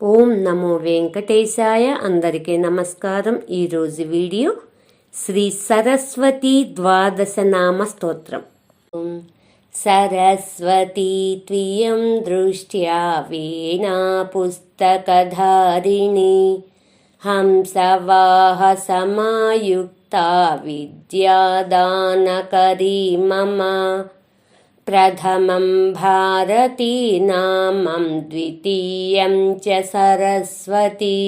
ఓం నమో వెంకటేశాయ. అందరికీ నమస్కారం. ఈరోజు వీడియో శ్రీ సరస్వతి ద్వాదశ నామ స్తోత్రం. ఓం సరస్వతీ త్వియం దృష్ట్యా వీణా పుస్తకధారిణి హంసవాహ సమాయుక్తా విద్యాదానకరీ మమ प्रथमं भारतीनामं द्वितीयं च सरस्वती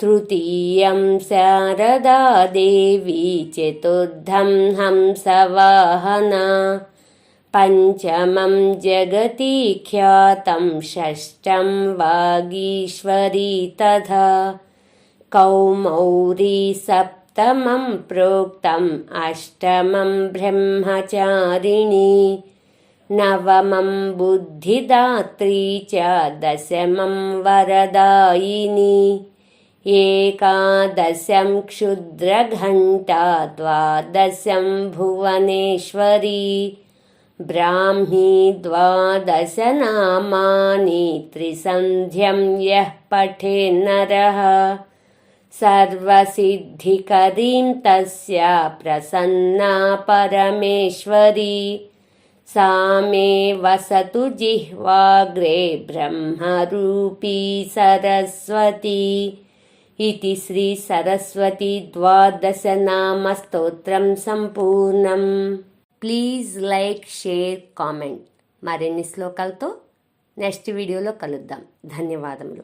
तृतीयं शारदा देवी चतुर्थं हंसवाहना पञ्चमं जगति ख्यातं षष्ठं वागीश्वरी तथा कौमौरी सप्तमं प्रोक्तम् अष्टमं ब्रह्मचारिणी नवमं बुद्धिदात्री च दशमं वरदायिनी। एकादशं क्षुद्रघण्टा द्वादशं भुवनेश्वरी। ब्राह्मी द्वादशनामानि त्रिसन्ध्यं यः पठेन्नरः सर्वसिद्धिकरीं तस्य प्रसन्ना परमेश्वरी सा मे वसतु जिह्वाग्रे ब्रह्मरूपी सरस्वती इति శ్రీసరస్వతి ద్వాదశనామస్తోత్రం సంపూర్ణం ప్లీజ్ లైక్ షేర్ కామెంట్ మరిన్ని శ్లోకాలతో నెక్స్ట్ వీడియోలో కలుద్దాం ధన్యవాదములు